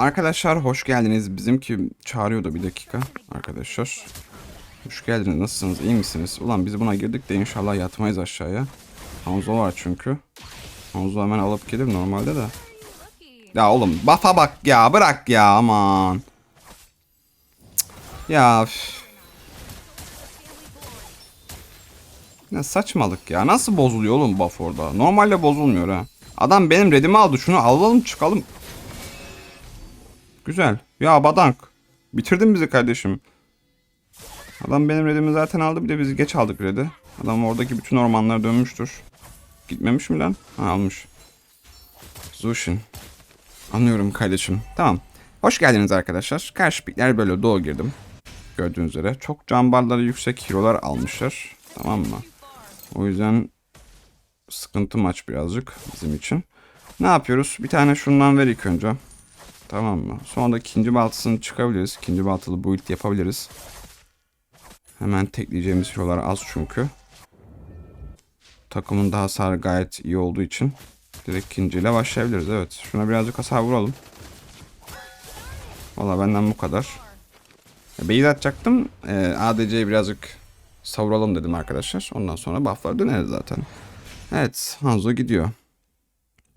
Arkadaşlar hoş geldiniz. Bizimki çağırıyordu bir dakika. Arkadaşlar. Hoş geldiniz. Nasılsınız? İyi misiniz? Ulan biz buna girdik de inşallah yatmayız aşağıya. Hanzo var çünkü. Hanzo hemen alıp gelir normalde de. Ya oğlum bafa bak ya bırak ya aman. Ya. Ne saçmalık ya. Nasıl bozuluyor oğlum buff orada? Normalde bozulmuyor ha. Adam benim redimi aldı. Şunu alalım çıkalım. Güzel. Ya badank. Bitirdin bizi kardeşim. Adam benim redimi zaten aldı. Bir de biz geç aldık redi. Adam oradaki bütün ormanlara dönmüştür. Gitmemiş mi lan? Ha almış. Zushin. Anlıyorum kardeşim. Tamam. Hoş geldiniz arkadaşlar. Karşı pikler böyle doğu girdim. Gördüğünüz üzere. Çok can barları yüksek hero'lar almışlar. Tamam mı? O yüzden sıkıntı maç birazcık bizim için. Ne yapıyoruz? Bir tane şundan ver ilk önce. Tamam mı? Sonra da ikinci baltasını çıkabiliriz. İkinci baltalı build yapabiliriz. Hemen tekleyeceğimiz hero'lar az çünkü. Takımın daha hasarı gayet iyi olduğu için direkt ikinciyle başlayabiliriz. Evet. Şuna birazcık hasar vuralım. Valla benden bu kadar. Beyz atacaktım. Ee, ADC'yi birazcık savuralım dedim arkadaşlar. Ondan sonra buff'lar döneriz zaten. Evet. Hanzo gidiyor.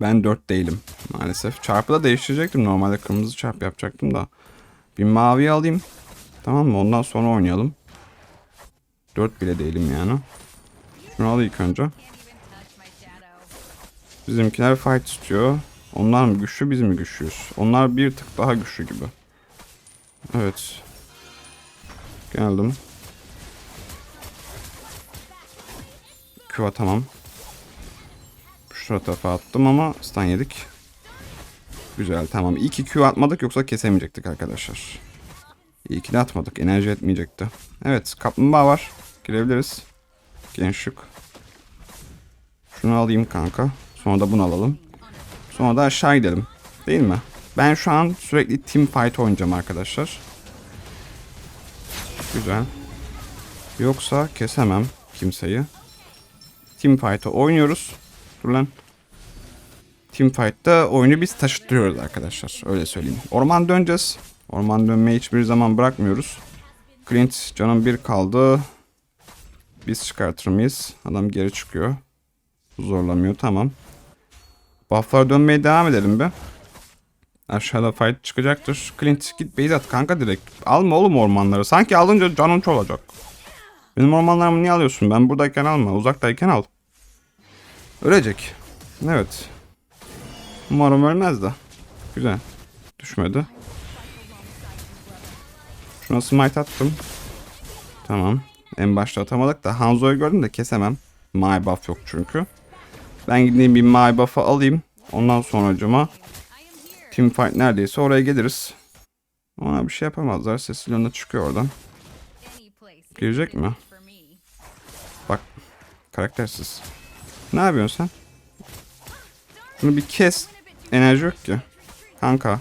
Ben 4 değilim maalesef. Çarpı da değiştirecektim. Normalde kırmızı çarp yapacaktım da. Bir mavi alayım. Tamam mı? Ondan sonra oynayalım. 4 bile değilim yani. Şunu al ilk önce. Bizimkiler fight istiyor. Onlar mı güçlü biz mi güçlüyüz? Onlar bir tık daha güçlü gibi. Evet. Geldim. Küva tamam. Şu tarafa attım ama stun yedik. Güzel tamam. İyi ki Q atmadık yoksa kesemeyecektik arkadaşlar. İyi ki de atmadık. Enerji etmeyecekti. Evet kaplumbağa var. Girebiliriz. Gençlik. Şunu alayım kanka. Sonra da bunu alalım. Sonra da aşağı gidelim. Değil mi? Ben şu an sürekli team fight oynayacağım arkadaşlar. Güzel. Yoksa kesemem kimseyi. Team fight'ı oynuyoruz. Dur lan. Teamfight'ta oyunu biz taşıtıyoruz arkadaşlar. Öyle söyleyeyim. Orman döneceğiz. Orman dönmeyi hiçbir zaman bırakmıyoruz. Clint canım bir kaldı. Biz çıkartır mıyız? Adam geri çıkıyor. Zorlamıyor tamam. Buff'lar dönmeye devam edelim be. Aşağıda fight çıkacaktır. Clint git base at kanka direkt. Alma oğlum ormanları. Sanki alınca canın olacak. Benim ormanlarımı niye alıyorsun? Ben buradayken alma. Uzaktayken al. Ölecek. Evet. Umarım ölmez de. Güzel. Düşmedi. Şuna smite attım. Tamam. En başta atamadık da Hanzo'yu gördüm de kesemem. My buff yok çünkü. Ben gideyim bir my buff'ı alayım. Ondan sonracıma team fight neredeyse oraya geliriz. Ona bir şey yapamazlar. Cecilion'da çıkıyor oradan. Girecek mi? Bak. Karaktersiz. Ne yapıyorsun sen? Şunu bir kes. Enerji yok ki. Kanka.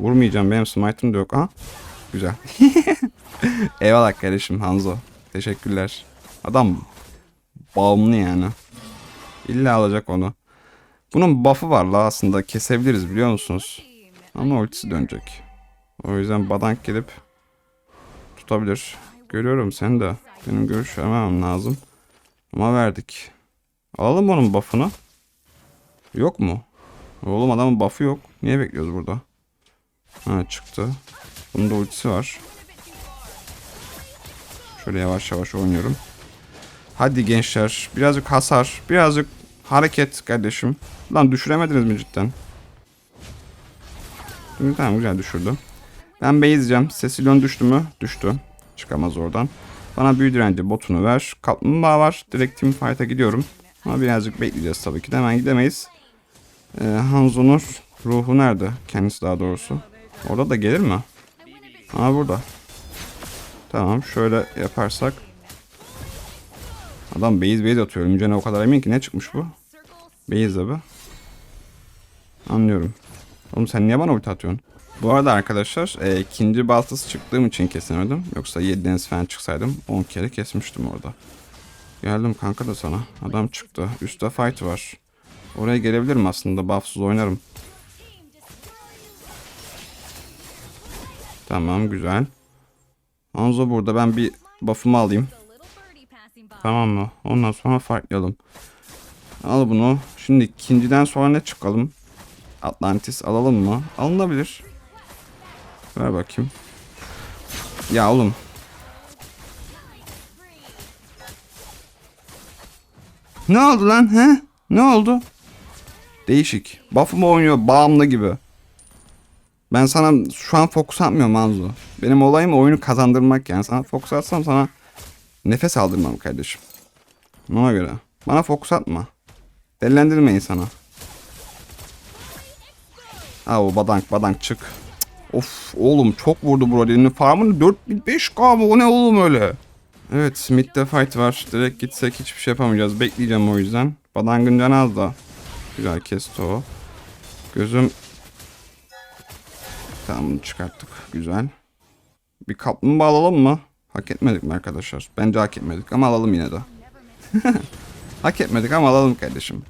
Vurmayacağım benim smite'ım da yok. Ha? Güzel. Eyvallah kardeşim Hanzo. Teşekkürler. Adam bağımlı yani. İlla alacak onu. Bunun buff'ı var la aslında kesebiliriz biliyor musunuz? Ama ultisi dönecek. O yüzden badank gelip tutabilir. Görüyorum seni de. Benim görüş vermem lazım. Ama verdik. Alalım onun buff'ını. Yok mu? Oğlum adamın buff'ı yok. Niye bekliyoruz burada? Ha çıktı. Bunun da ultisi var. Şöyle yavaş yavaş oynuyorum. Hadi gençler. Birazcık hasar. Birazcık hareket kardeşim. Lan düşüremediniz mi cidden? Tamam güzel düşürdü. Ben base'cem. Cecilion düştü mü? Düştü. Çıkamaz oradan. Bana büyü direnci botunu ver. Kaplumbağa var. Direkt team fight'a gidiyorum. Ama birazcık bekleyeceğiz tabii ki. Hemen gidemeyiz. Ee, Hanzo'nun ruhu nerede? Kendisi daha doğrusu. Orada da gelir mi? Ha burada. Tamam şöyle yaparsak. Adam base base atıyor. Ölümcene o kadar emin ki ne çıkmış bu? Base abi. Anlıyorum. Oğlum sen niye bana ulti atıyorsun? Bu arada arkadaşlar e, ikinci baltası çıktığım için kesemedim. Yoksa 7 deniz falan çıksaydım 10 kere kesmiştim orada. Geldim kanka da sana. Adam çıktı. Üstte fight var. Oraya gelebilirim aslında. Buffsuz oynarım. Tamam güzel. Hanzo burada ben bir buff'ımı alayım. Tamam mı? Ondan sonra farklayalım. Al bunu. Şimdi ikinciden sonra ne çıkalım? Atlantis alalım mı? Alınabilir. Ver bakayım. Ya oğlum. Ne oldu lan he? Ne oldu? Değişik. Buff'ım oynuyor bağımlı gibi. Ben sana şu an fokus atmıyorum Hanzo. Benim olayım oyunu kazandırmak yani. Sana fokus atsam sana nefes aldırmam kardeşim. Ona göre. Bana fokus atma. Delilendirme insana. Ha o badank badank çık. Of oğlum çok vurdu Brody'nin farmını 4005k mı o ne oğlum öyle. Evet Smith'te fight var. Direkt gitsek hiçbir şey yapamayacağız. Bekleyeceğim o yüzden. Badangın canı az da. Güzel kesti o. Gözüm Tamam bunu çıkarttık. Güzel. Bir kaplumbağa alalım mı? Hak etmedik mi arkadaşlar? Bence hak etmedik ama alalım yine de. hak etmedik ama alalım kardeşim.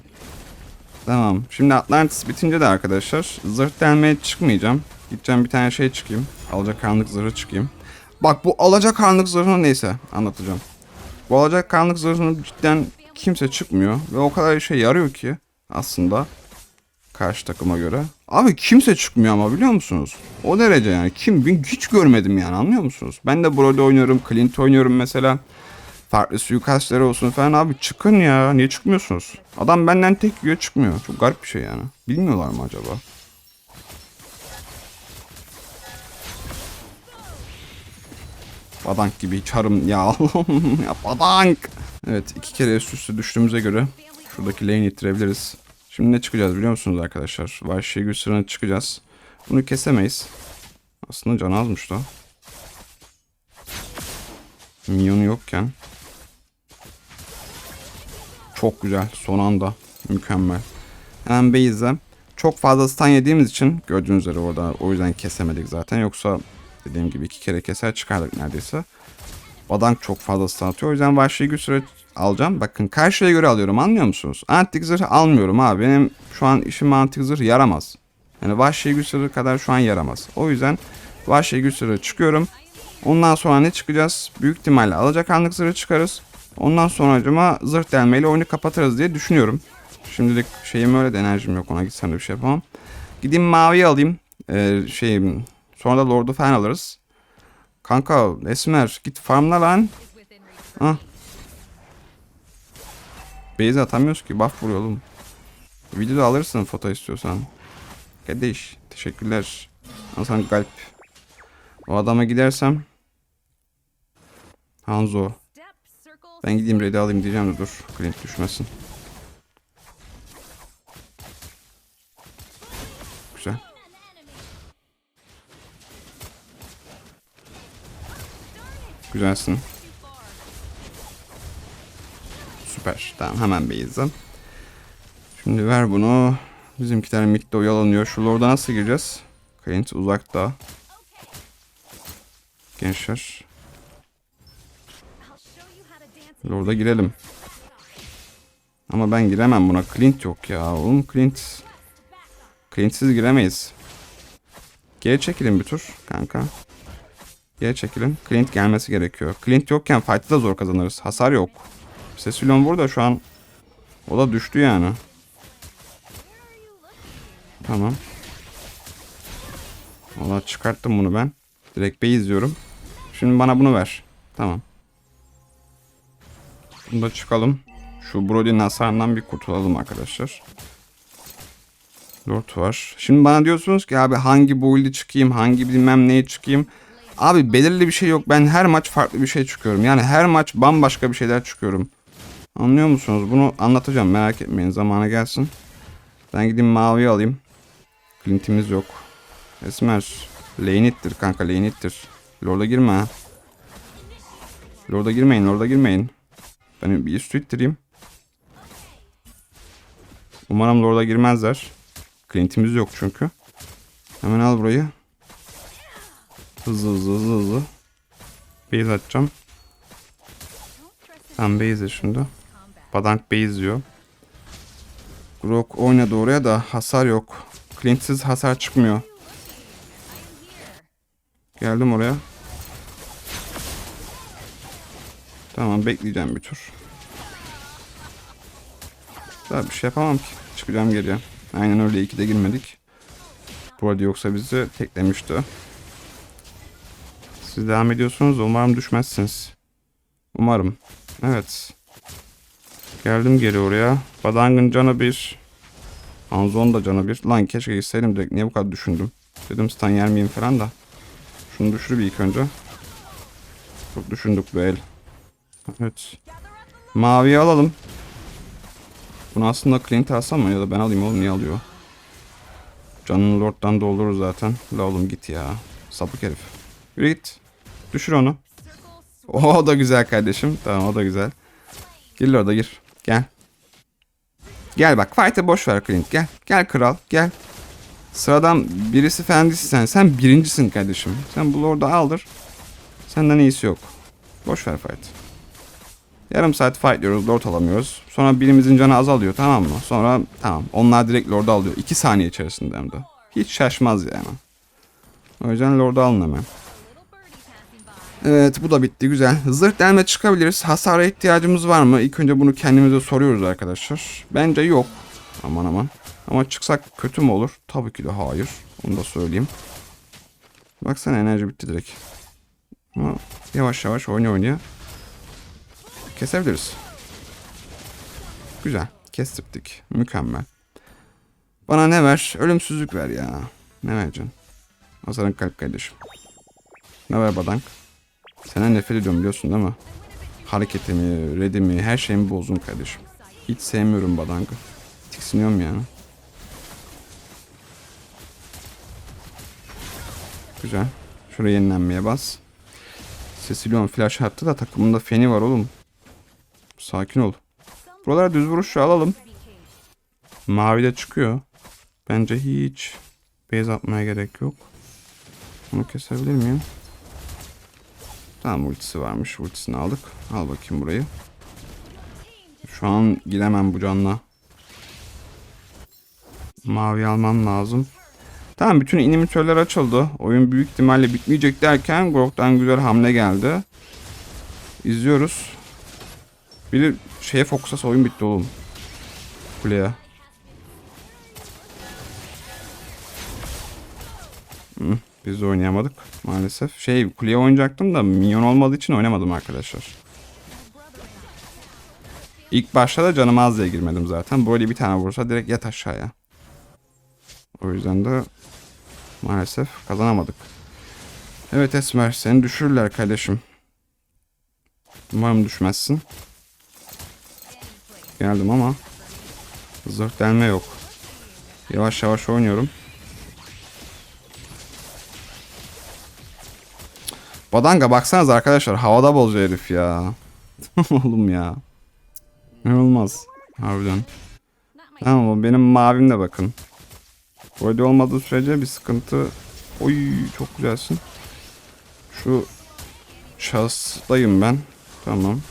Tamam. Şimdi Atlantis bitince de arkadaşlar zırh delmeye çıkmayacağım. Gideceğim bir tane şey çıkayım. Alacakaranlık zırhı çıkayım. Bak bu alacakaranlık zırhını neyse anlatacağım. Bu alacakaranlık zırhını cidden kimse çıkmıyor. Ve o kadar işe yarıyor ki aslında. Karşı takıma göre. Abi kimse çıkmıyor ama biliyor musunuz? O derece yani. Kim ben hiç görmedim yani anlıyor musunuz? Ben de Brody oynuyorum. Clint oynuyorum mesela. Farklı suikastları olsun falan abi çıkın ya. Niye çıkmıyorsunuz? Adam benden tek yiyor çıkmıyor. Çok garip bir şey yani. Bilmiyorlar mı acaba? Badank gibi çarım ya ya badank. Evet iki kere üst üste düştüğümüze göre şuradaki lane ittirebiliriz. Şimdi ne çıkacağız biliyor musunuz arkadaşlar? Vahşi güç sırrına çıkacağız. Bunu kesemeyiz. Aslında can azmış da. Minyonu yokken. Çok güzel. Son anda. Mükemmel. Hemen base'e. Çok fazla stun yediğimiz için gördüğünüz üzere orada o yüzden kesemedik zaten. Yoksa dediğim gibi iki kere keser çıkardık neredeyse. Badank çok fazla stun atıyor. O yüzden vahşi güç sırrı alacağım. Bakın karşıya göre alıyorum anlıyor musunuz? Antik zırh almıyorum abi. Benim şu an işim antik zırh yaramaz. Yani vahşi güç sırrı kadar şu an yaramaz. O yüzden vahşi güç sırrı çıkıyorum. Ondan sonra ne çıkacağız? Büyük ihtimalle alacakaranlık zırhı çıkarız. Ondan sonra acaba zırh delmeyle oyunu kapatırız diye düşünüyorum. Şimdilik şeyim öyle de enerjim yok ona gitsem de bir şey yapamam. Gideyim maviyi alayım. Ee, şey sonra da lord'u falan alırız. Kanka Esmer git farmla lan. Ah. Base atamıyoruz ki buff vuruyor oğlum. Videoda alırsın foto istiyorsan. Kardeş teşekkürler. Al sana kalp. O adama gidersem Hanzo. Ben gideyim ready alayım diyeceğim de dur. Clint düşmesin. Güzelsin. Süper. Tamam hemen base'im. Şimdi ver bunu. Bizimkiler midde oyalanıyor. Şu lord'a nasıl gireceğiz? Clint uzakta. Gençler. Lord'a girelim. Ama ben giremem buna. Clint yok ya. Oğlum Clint. Clint'siz giremeyiz. Geri çekilin bir tur kanka. Geri çekilin. Clint gelmesi gerekiyor. Clint yokken fight'ı da zor kazanırız. Hasar yok. Cecilion burada şu an. O da düştü yani. Tamam. Valla çıkarttım bunu ben. Direkt base izliyorum. Şimdi bana bunu ver. Tamam. Bunu da çıkalım. Şu Brody'nin hasarından bir kurtulalım arkadaşlar. Lord var. Şimdi bana diyorsunuz ki abi hangi build'i çıkayım, hangi bilmem neye çıkayım. Abi belirli bir şey yok. Ben her maç farklı bir şey çıkıyorum. Yani her maç bambaşka bir şeyler çıkıyorum. Anlıyor musunuz? Bunu anlatacağım merak etmeyin. Zamanı gelsin. Ben gideyim mavi alayım. Clint'imiz yok. Esmer. Lane ittir kanka lane ittir. Lord'a girme ha. Lord'a girmeyin Lord'a girmeyin. Ben bir üstü ittireyim. Umarım Lord'a girmezler. Clint'imiz yok çünkü. Hemen al burayı. Hızlı hızlı hızlı hızlı. Base atacağım. Tam base şimdi. Badank base diyor. Grok oynadı oraya da hasar yok. Clint'siz hasar çıkmıyor. Geldim oraya. Tamam bekleyeceğim bir tur. Daha bir şey yapamam ki. Çıkacağım geriye. Aynen öyle iki de girmedik. Bu arada yoksa bizi teklemişti. Siz devam ediyorsunuz. Umarım düşmezsiniz. Umarım. Evet. Geldim geri oraya. Badang'ın canı bir. Hanzo'nun da canı bir. Lan keşke gitseydim direkt. Niye bu kadar düşündüm? Dedim stun yer miyim falan da. Şunu düşür bir ilk önce. Çok düşündük bu el. Evet. Maviyi alalım. Bunu aslında Clint alsam mı ya da ben alayım oğlum niye alıyor? Canını Lord'dan doldurur zaten. La oğlum git ya. Sapık herif. Yürü git. Düşür onu. O da güzel kardeşim. Tamam o da güzel. Gir orada gir. Gel. Gel bak fight'ı boş ver Clint. Gel. Gel kral. Gel. Sıradan birisi falan değilsin sen. Sen birincisin kardeşim. Sen bu Lord'u aldır. Senden iyisi yok. Boş ver fight. Yarım saat fightlıyoruz. Lord alamıyoruz. Sonra birimizin canı azalıyor tamam mı? Sonra tamam. Onlar direkt Lord'u alıyor. 2 saniye içerisinde hem de. Hiç şaşmaz yani. O yüzden Lord'u alın hemen. Evet bu da bitti güzel. Zırh delme çıkabiliriz. Hasara ihtiyacımız var mı? İlk önce bunu kendimize soruyoruz arkadaşlar. Bence yok. Aman aman. Ama çıksak kötü mü olur? Tabii ki de hayır. Onu da söyleyeyim. Baksana enerji bitti direkt. Ama yavaş yavaş oynaya oynaya kesebiliriz. Güzel. Kestirdik. Mükemmel. Bana ne ver? Ölümsüzlük ver ya. Ne vereceksin? Hazarın kalp kardeşim. Ne ver badank? Senden nefret ediyorum biliyorsun değil mi? Hareketimi, redimi, her şeyimi bozdun kardeşim. Hiç sevmiyorum badankı. Tiksiniyorum yani. Güzel. Şuraya yenilenmeye bas. Cecilion flash attı da takımında Feni var oğlum. Sakin ol. Buralara düz vuruş alalım. Mavi de çıkıyor. Bence hiç base atmaya gerek yok. Bunu kesebilir miyim? Tamam ultisi varmış. Ultisini aldık. Al bakayım burayı. Şu an giremem bu canla. Mavi almam lazım. Tamam bütün inimitörler açıldı. Oyun büyük ihtimalle bitmeyecek derken Grok'tan güzel hamle geldi. İzliyoruz. Biri şeye fokusasa oyun bitti oğlum. Kuleye. Hı, biz de oynayamadık maalesef. Şey kuleye oynayacaktım da minyon olmadığı için oynamadım arkadaşlar. İlk başta da canım az diye girmedim zaten. Böyle bir tane vursa direkt yat aşağıya. O yüzden de maalesef kazanamadık. Evet Esmer seni düşürürler kardeşim. Umarım düşmezsin. Geldim ama zırh delme yok. Yavaş yavaş oynuyorum. Badanga baksanız arkadaşlar havada bozuyor herif ya. Oğlum ya. Ne olmaz. Harbiden. Tamam benim mavim de bakın. Böyle olmadığı sürece bir sıkıntı. Oy çok güzelsin. Şu şahıstayım ben. Tamam.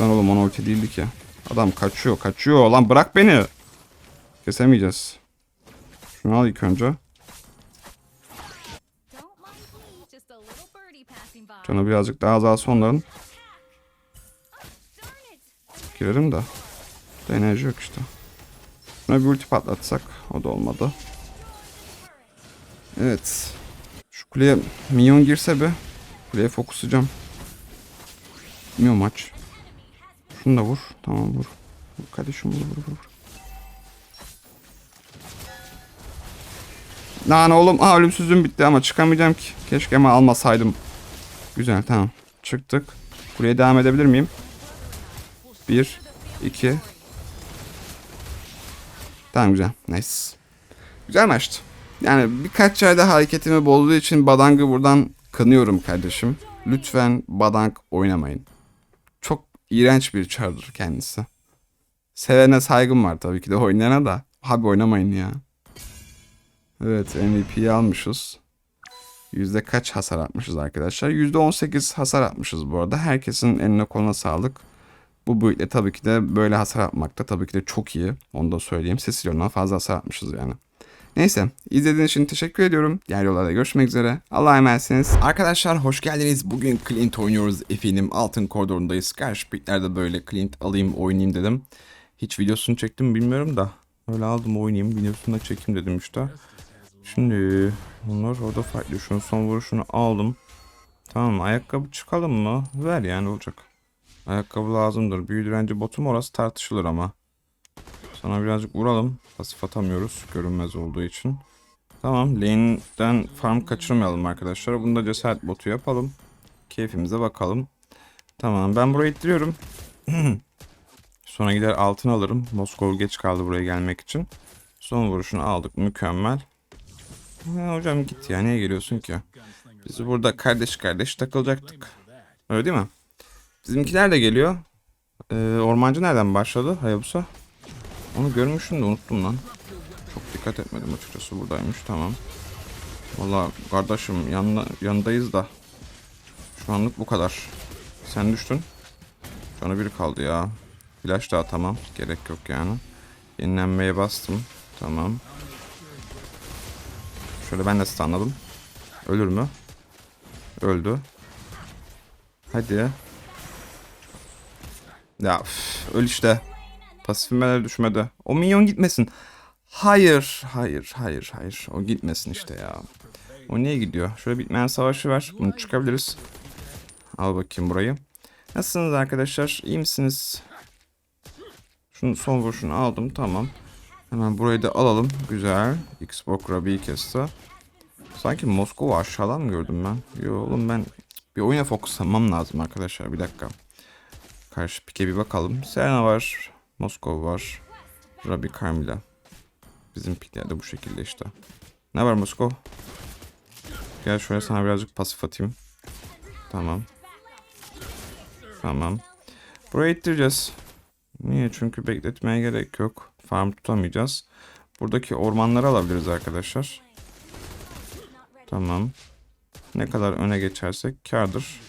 Lan oğlum ona ulti değildi ki. Adam kaçıyor kaçıyor. Lan bırak beni. Kesemeyeceğiz. Şunu al ilk önce. Canı birazcık daha azalsa onların. Girerim de. enerji yok işte. Buna bir ulti patlatsak o da olmadı. Evet. Şu kuleye minyon girse be. Kuleye fokuslayacağım. Bilmiyorum maç. Şunu da vur. Tamam vur. Vur Kardeşim vur vur vur. Lan oğlum aa ölümsüzlüğüm bitti ama çıkamayacağım ki. Keşke ama almasaydım. Güzel tamam. Çıktık. Kuleye devam edebilir miyim? Bir, iki. Tamam güzel. Nice. Güzel maçtı. Yani birkaç yerde hareketimi bozduğu için Badang'ı buradan kınıyorum kardeşim. Lütfen Badang oynamayın. Çok iğrenç bir çardır kendisi. Sevene saygım var tabii ki de oynayana da. Abi oynamayın ya. Evet MVP'yi almışız. Yüzde kaç hasar atmışız arkadaşlar? Yüzde 18 hasar atmışız bu arada. Herkesin eline koluna sağlık. Bu build'le tabii ki de böyle hasar atmakta tabii ki de çok iyi. Onu da söyleyeyim. Cecilion'dan fazla hasar atmışız yani. Neyse izlediğiniz için teşekkür ediyorum. Diğer yollarda görüşmek üzere. Allah'a emanetsiniz. Arkadaşlar hoş geldiniz. Bugün Clint oynuyoruz. Efendim altın koridorundayız. Karşı piklerde böyle Clint alayım oynayayım dedim. Hiç videosunu çektim mi bilmiyorum da. Öyle aldım oynayayım videosunu da çekeyim dedim işte. Şimdi bunlar orada farklı. Şunun son vuruşunu aldım. Tamam ayakkabı çıkalım mı? Ver yani olacak. Ayakkabı lazımdır. Büyü direnci botum orası tartışılır ama. Sana birazcık vuralım. Pasif atamıyoruz görünmez olduğu için. Tamam lane'den farm kaçırmayalım arkadaşlar. Bunu da cesaret botu yapalım. Keyfimize bakalım. Tamam ben burayı ittiriyorum. Sonra gider altın alırım. Moskova geç kaldı buraya gelmek için. Son vuruşunu aldık mükemmel. Hocam git ya niye geliyorsun ki? Biz burada kardeş kardeş takılacaktık. Öyle değil mi? Bizimkiler de geliyor. Ee, ormancı nereden başladı Hayabusa? Onu görmüştüm de unuttum lan. Çok dikkat etmedim açıkçası buradaymış tamam. Valla kardeşim yanına, yanındayız da. Şu anlık bu kadar. Sen düştün. Canı bir kaldı ya. Flash daha tamam. Gerek yok yani. Yenilenmeye bastım. Tamam. Şöyle ben de stunladım. Ölür mü? Öldü. Hadi. Ya üf, öl işte. Pasifime düşmedi. O minyon gitmesin. Hayır, hayır, hayır, hayır. O gitmesin işte ya. O niye gidiyor? Şöyle bitmeyen savaşı ver. Bunu çıkabiliriz. Al bakayım burayı. Nasılsınız arkadaşlar? İyi misiniz? Şunu son vuruşunu aldım. Tamam. Hemen burayı da alalım. Güzel. Xbox Rabi'yi kesti. Sanki Moskova aşağıdan mı gördüm ben? Yo oğlum ben bir oyuna fokuslanmam lazım arkadaşlar. Bir dakika. Karşı pike bir bakalım. Serena var. Moskova var. Rabi Carmila. Bizim pikler de bu şekilde işte. Ne var Moskov? Gel şöyle sana birazcık pasif atayım. Tamam. Tamam. Buraya ittireceğiz. Niye? Çünkü bekletmeye gerek yok. Farm tutamayacağız. Buradaki ormanları alabiliriz arkadaşlar. Tamam. Ne kadar öne geçersek kardır.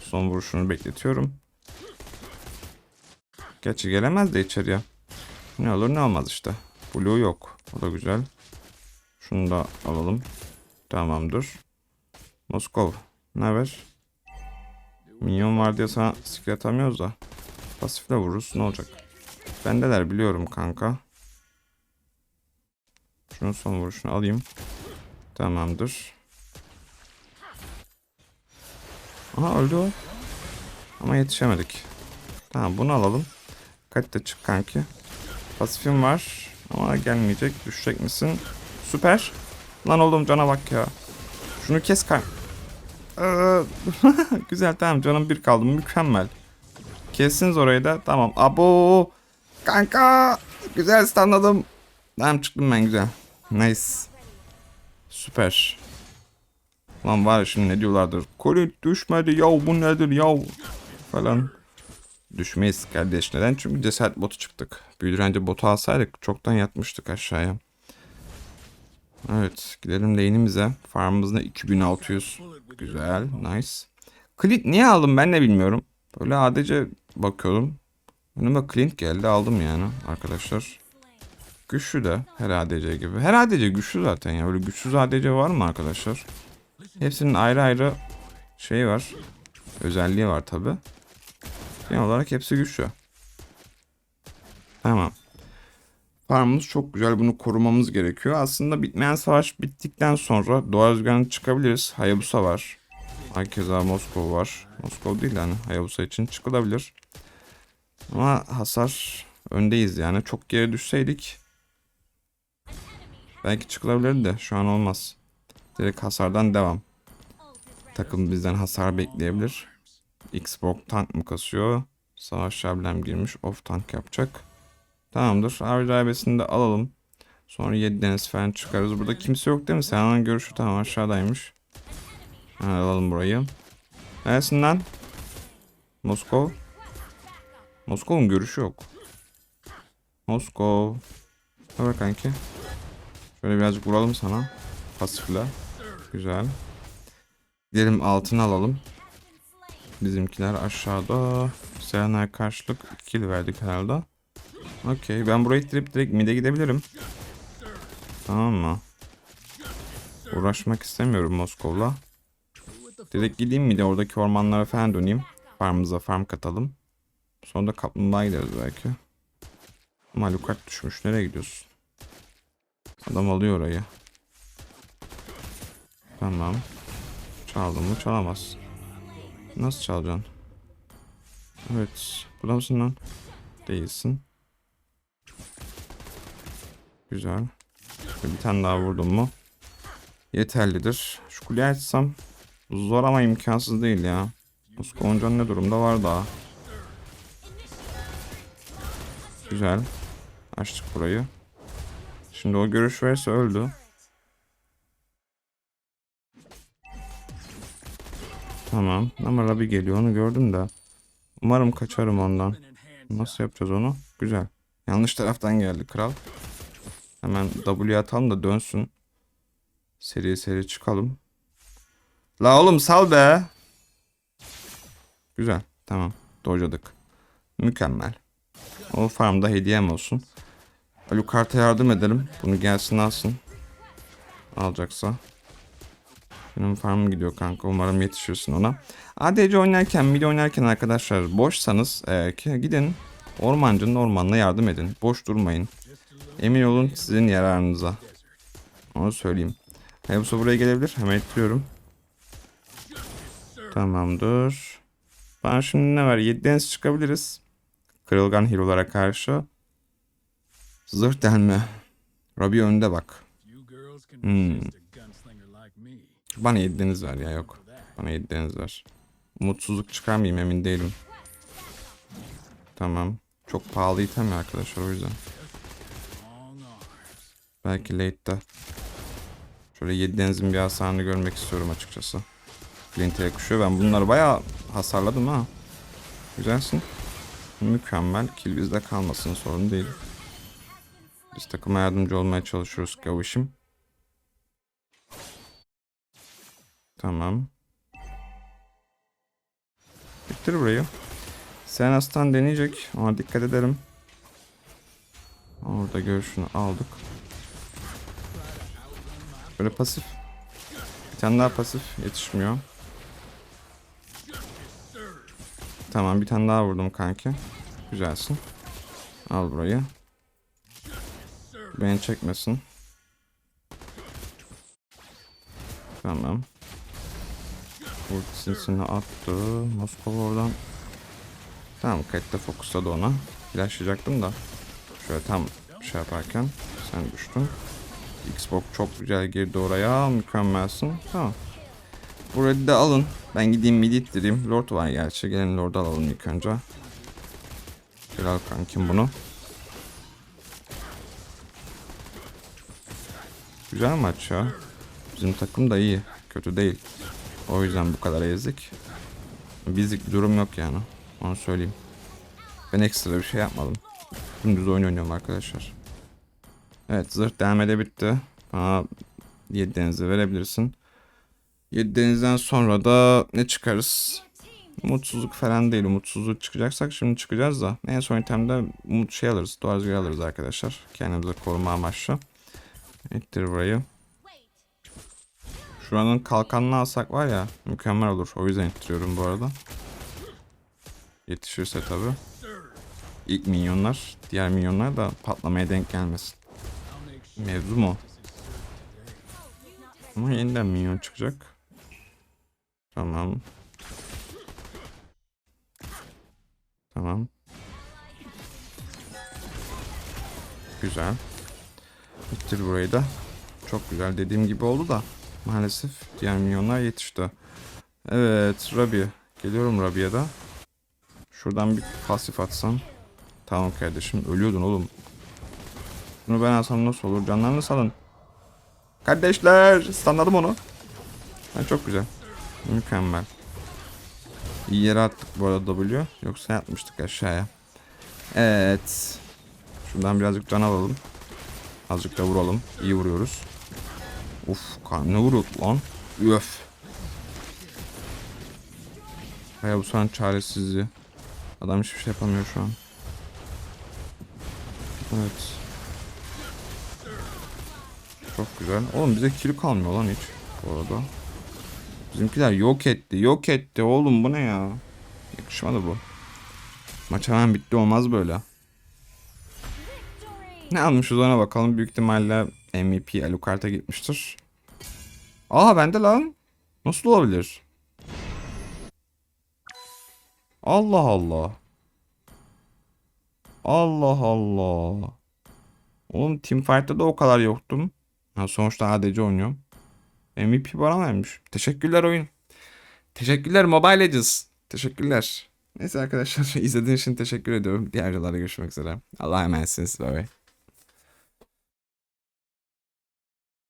Son vuruşunu bekletiyorum. Gerçi gelemez de içeriye. Ne olur ne olmaz işte. Blue yok. O da güzel. Şunu da alalım. Tamamdır. Moskov. Ne haber? Minyon var diye sana skill atamıyoruz da. Pasifle vururuz. Ne olacak? Bendeler biliyorum kanka. Şunun son vuruşunu alayım. Tamamdır. Aha öldü o. Ama yetişemedik. Tamam bunu alalım. Kaç da çık kanki. Pasifim var. Ama gelmeyecek. Düşecek misin? Süper. Lan oğlum cana bak ya. Şunu kes kan. Ee, Güzel tamam canım bir kaldı. Mükemmel. Kessiniz orayı da. Tamam. Abo. Kanka. Güzel stunladım. Tamam çıktım ben güzel. Nice. Süper. Lan var ya şimdi ne diyorlardır. Kolit düşmedi ya bu nedir ya falan. Düşmeyiz kardeş. Neden? Çünkü cesaret botu çıktık. Büyüdürence botu alsaydık çoktan yatmıştık aşağıya. Evet gidelim lane'imize. Farmımızda 2600. Güzel. Nice. Clint niye aldım ben de bilmiyorum. Böyle adece bakıyordum. Önüme Clint geldi aldım yani arkadaşlar. Güçlü de her ADC gibi. Her ADC güçlü zaten ya. Böyle güçsüz ADC var mı arkadaşlar? Hepsinin ayrı ayrı şey var. Özelliği var tabi. Genel olarak hepsi güçlü. Tamam. Farmımız çok güzel. Bunu korumamız gerekiyor. Aslında bitmeyen savaş bittikten sonra doğa rüzgarına çıkabiliriz. Hayabusa var. Hakeza Moskova var. Moskova değil yani. Hayabusa için çıkılabilir. Ama hasar öndeyiz yani. Çok geri düşseydik belki çıkılabilirdi de şu an olmaz. Direkt hasardan devam. Takım bizden hasar bekleyebilir. Xbox tank mı kasıyor? Savaş şablem girmiş. Off tank yapacak. Tamamdır. Avcı aybesini de alalım. Sonra 7 deniz falan çıkarız. Burada kimse yok değil mi? Senin görüşü tamam aşağıdaymış. Ha, alalım burayı. Neresin lan? Moskov. Moskov'un görüşü yok. Moskov. Haber kanki. Şöyle birazcık vuralım sana. Pasifle. Güzel. Gidelim altını alalım. Bizimkiler aşağıda. Serena'ya karşılık kill verdik herhalde. Okey ben burayı ittirip direkt mid'e gidebilirim. Tamam mı? Uğraşmak istemiyorum Moskov'la. Direkt gideyim mi de oradaki ormanlara falan döneyim. Farmımıza farm katalım. Sonra da kaplumbağa gideriz belki. Ama Alucard düşmüş. Nereye gidiyorsun? Adam alıyor orayı. Tamam. Çaldın mı? Çalamaz. Nasıl çalacaksın? Evet. Burada mısın lan? Değilsin. Güzel. Bir tane daha vurdum mu? Yeterlidir. Şu kuleyi açsam zor ama imkansız değil ya. Moskova'nın ne durumda var daha. Güzel. Açtık burayı. Şimdi o görüş verirse öldü. Tamam. Ama Rabi geliyor onu gördüm de. Umarım kaçarım ondan. Nasıl yapacağız onu? Güzel. Yanlış taraftan geldi kral. Hemen W atalım da dönsün. Seri seri çıkalım. La oğlum sal be. Güzel. Tamam. Dojladık. Mükemmel. O farmda hediyem olsun. Alucard'a yardım edelim. Bunu gelsin alsın. Alacaksa. Benim farmım gidiyor kanka. Umarım yetişirsin ona. ADC oynarken, mid oynarken arkadaşlar boşsanız e, ki gidin ormancının ormanına yardım edin. Boş durmayın. Emin olun sizin yararınıza. Onu söyleyeyim. Hayabusa buraya gelebilir. Hemen ittiriyorum. Tamamdır. Bana şimdi ne var? 7 deniz çıkabiliriz. Kırılgan hero'lara karşı. Zırh delme. Robbie önde bak. Hmm. Bana 7 deniz ver ya yok. Bana 7 deniz ver. Mutsuzluk çıkar mıyım emin değilim. Tamam. Çok pahalı item ya arkadaşlar o yüzden. Belki late'de. Şöyle 7 denizin bir hasarını görmek istiyorum açıkçası. Flint'e yakışıyor. Ben bunları bayağı hasarladım ha. Güzelsin. Mükemmel. Kill bizde kalmasın sorun değil. Biz takıma yardımcı olmaya çalışıyoruz Gavuş'um. Tamam. Bitir burayı. Senas'tan deneyecek. Ona dikkat edelim. Orada görüşünü aldık. Böyle pasif. Bir tane daha pasif yetişmiyor. Tamam bir tane daha vurdum kanki. Güzelsin. Al burayı. Beni çekmesin. Tamam. Ultisini attı. Moskova oradan. Tamam kayıtta fokusladı ona. Flashlayacaktım da. Şöyle tam şey yaparken sen düştün. Xbox çok güzel girdi oraya. Mükemmelsin. Tamam. Burayı da alın. Ben gideyim mid ittireyim. Lord var gerçi. Gelin Lord'u alalım ilk önce. Gel al kankim bunu. Güzel maç ya. Bizim takım da iyi. Kötü değil. O yüzden bu kadar ezdik. Bizlik bir durum yok yani. Onu söyleyeyim. Ben ekstra bir şey yapmadım. Dümdüz oyun oynuyorum arkadaşlar. Evet zırh denemede bitti. Bana 7 denizi verebilirsin. 7 denizden sonra da ne çıkarız? Mutsuzluk falan değil. Umutsuzluk çıkacaksak şimdi çıkacağız da. En son itemde umut şey alırız. Rüzgar alırız arkadaşlar. Kendimizi koruma amaçlı. İttir burayı. Şuranın kalkanını alsak var ya mükemmel olur. O yüzden ittiriyorum bu arada. Yetişirse tabi. İlk minyonlar, diğer minyonlar da patlamaya denk gelmesin. Mevzu mu? Ama yeniden minyon çıkacak. Tamam. Tamam. Güzel. Bitir burayı da. Çok güzel dediğim gibi oldu da. Maalesef diğer milyonlar yetişti. Evet Rabia. Geliyorum Rabia'ya da. Şuradan bir pasif atsam. Tamam kardeşim ölüyordun oğlum. Bunu ben alsam nasıl olur? Canlarını salın. Kardeşler standladım onu. Ha, çok güzel. Mükemmel. İyi yere attık bu arada W. Yoksa yatmıştık aşağıya. Evet. Şuradan birazcık can alalım. Azıcık da vuralım. İyi vuruyoruz. Uf ne vuruyor lan. Bu son çaresizliği. Adam hiçbir şey yapamıyor şu an. Evet. Çok güzel. Oğlum bize kill kalmıyor lan hiç. Bu arada. Bizimkiler yok etti. Yok etti. Oğlum bu ne ya? Yakışmadı bu. Maç hemen bitti olmaz böyle. Ne almışız ona bakalım. Büyük ihtimalle MVP Alucard'a gitmiştir. Aa bende lan. Nasıl olabilir? Allah Allah. Allah Allah. Oğlum Teamfight'ta da o kadar yoktum. Ha, sonuçta ADC oynuyorum. MVP bana vermiş. Teşekkürler oyun. Teşekkürler Mobile Legends. Teşekkürler. Neyse arkadaşlar izlediğiniz için teşekkür ediyorum. Diğer videolarda görüşmek üzere. Allah'a emanetsiniz. Bye bye.